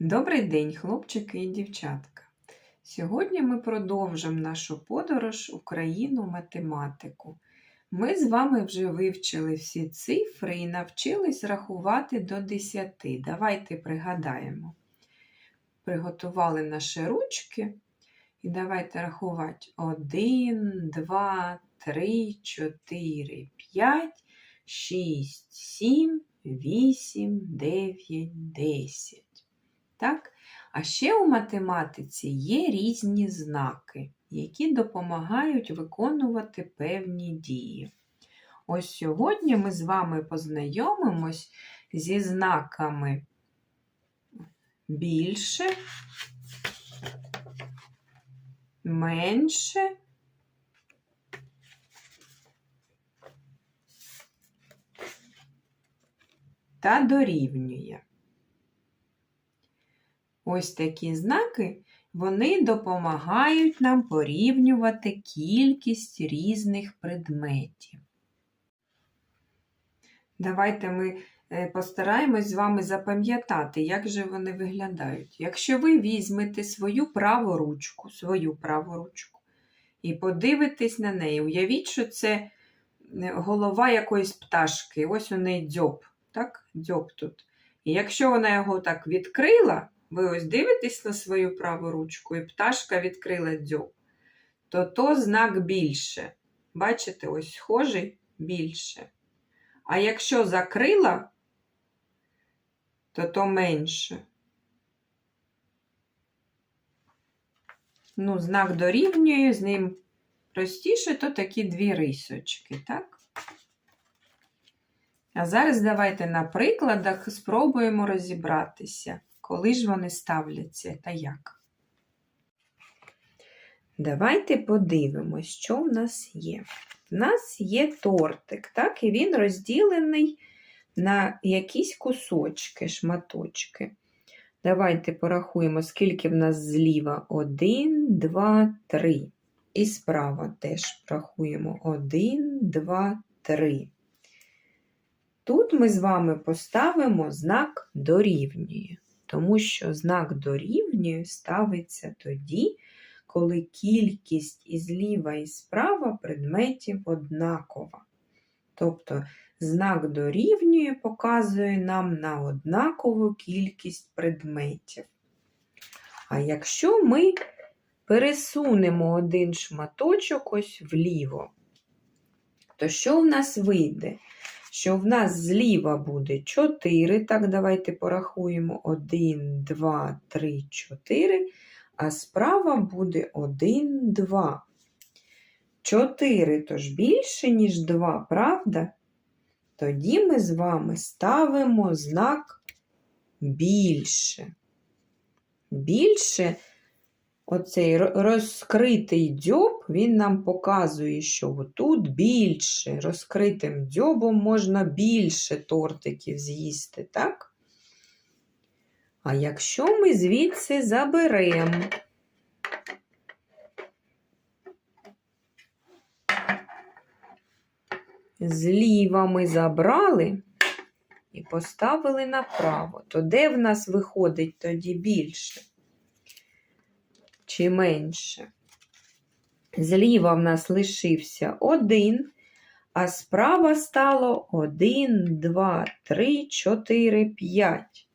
Добрий день, хлопчики і дівчатка. Сьогодні ми продовжимо нашу подорож Україну математику. Ми з вами вже вивчили всі цифри і навчились рахувати до 10. Давайте пригадаємо. Приготували наші ручки і давайте рахувати 1, 2, 3, 4, 5, 6, 7, 8, 9, 10. Так? А ще у математиці є різні знаки, які допомагають виконувати певні дії. Ось сьогодні ми з вами познайомимось зі знаками більше, менше та дорівнює. Ось такі знаки, вони допомагають нам порівнювати кількість різних предметів. Давайте ми е, постараємось з вами запам'ятати, як же вони виглядають. Якщо ви візьмете свою праву ручку, свою праву ручку і подивитесь на неї, уявіть, що це е, голова якоїсь пташки, ось у неї дзьоб, так? Дзьоб тут. І якщо вона його так відкрила, ви ось дивитесь на свою праву ручку, і пташка відкрила дзьоб, то то знак більше. Бачите, ось схожий більше. А якщо закрила, то то менше. Ну, знак дорівнює, з ним простіше, то такі дві рисочки, так? А зараз давайте на прикладах спробуємо розібратися, коли ж вони ставляться та як. Давайте подивимось, що в нас є. У нас є тортик, так, і він розділений на якісь кусочки, шматочки. Давайте порахуємо, скільки в нас зліва. Один, два, три. І справа теж рахуємо. Один, два, три. Тут ми з вами поставимо знак дорівнює, тому що знак дорівнює ставиться тоді, коли кількість і зліва і справа предметів однакова. Тобто знак дорівнює показує нам на однакову кількість предметів. А якщо ми пересунемо один шматочок ось вліво, то що в нас вийде? Що в нас зліва буде 4, так, давайте порахуємо 1, 2, 3, 4, а справа буде 1, 2. 4 то ж більше, ніж 2, правда? Тоді ми з вами ставимо знак більше. Більше оцей розкритий дзьоб, він нам показує, що тут більше. Розкритим дзьобом можна більше тортиків з'їсти, так? А якщо ми звідси заберемо зліва ми забрали і поставили направо, то де в нас виходить тоді більше? Чи менше? Зліва в нас лишився один, а справа стало 1, 2, 3, 4, 5.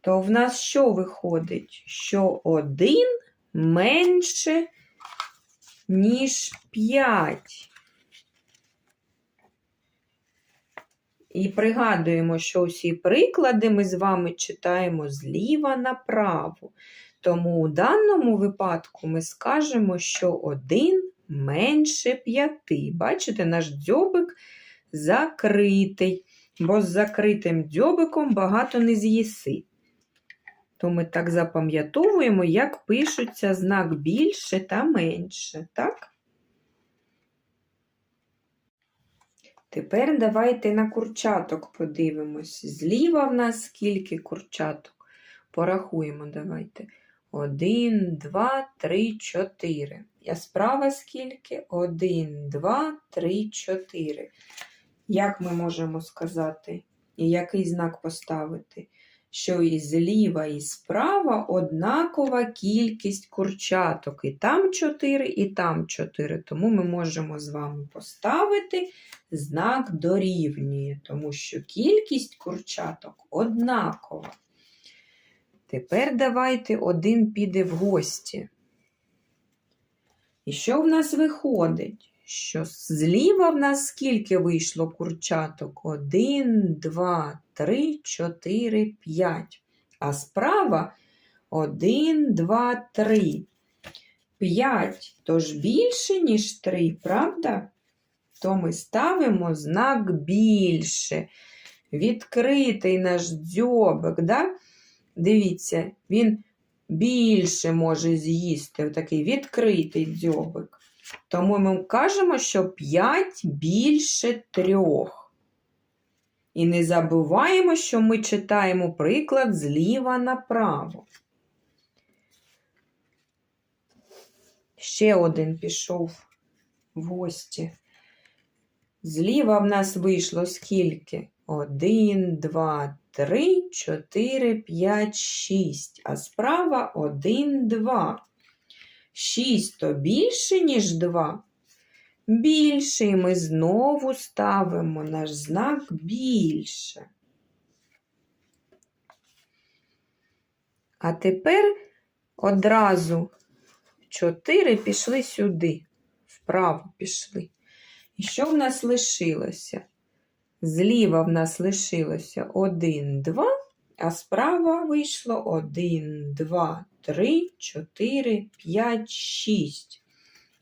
То в нас що виходить? Що 1 менше, ніж 5. І пригадуємо, що усі приклади ми з вами читаємо зліва направо. Тому у даному випадку ми скажемо, що 1 менше 5. Бачите, наш дзьобик закритий, бо з закритим дзьобиком багато не з'їси. То ми так запам'ятовуємо, як пишуться знак більше та менше. так? Тепер давайте на курчаток подивимось. Зліва в нас скільки курчаток? Порахуємо, давайте. Один, два, три, чотири. А справа скільки? Один, два, три, чотири. Як ми можемо сказати? І який знак поставити? що і зліва, і справа однакова кількість курчаток. І там 4, і там 4. Тому ми можемо з вами поставити знак дорівнює, тому що кількість курчаток однакова. Тепер давайте один піде в гості. І що в нас виходить? Що зліва в нас скільки вийшло курчаток? Один, два, три, чотири, п'ять. А справа один, два, три. П'ять. Тож більше, ніж три, правда? То ми ставимо знак більше. Відкритий наш дзьобик, да? Дивіться, він більше може з'їсти. Такий відкритий дзьобик. Тому ми кажемо, що 5 більше трьох. І не забуваємо, що ми читаємо приклад зліва направо. Ще один пішов в гості. Зліва в нас вийшло скільки? Один, два, три, чотири, п'ять, шість. А справа один, два. Шість то більше, ніж два. Більше, і ми знову ставимо наш знак більше. А тепер одразу чотири пішли сюди, вправо пішли. І що в нас лишилося? Зліва в нас лишилося 1, 2, а справа вийшло 1, 2, 3, 4, 5, 6.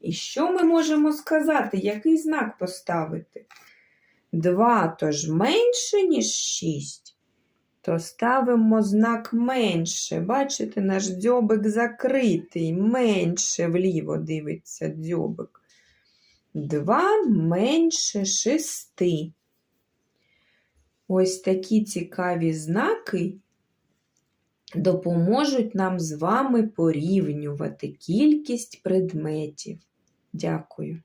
І що ми можемо сказати? Який знак поставити? 2 то ж менше, ніж 6. То ставимо знак менше. Бачите, наш дзьобик закритий, менше вліво дивиться дзьобик. 2 менше 6. Ось такі цікаві знаки допоможуть нам з вами порівнювати кількість предметів. Дякую.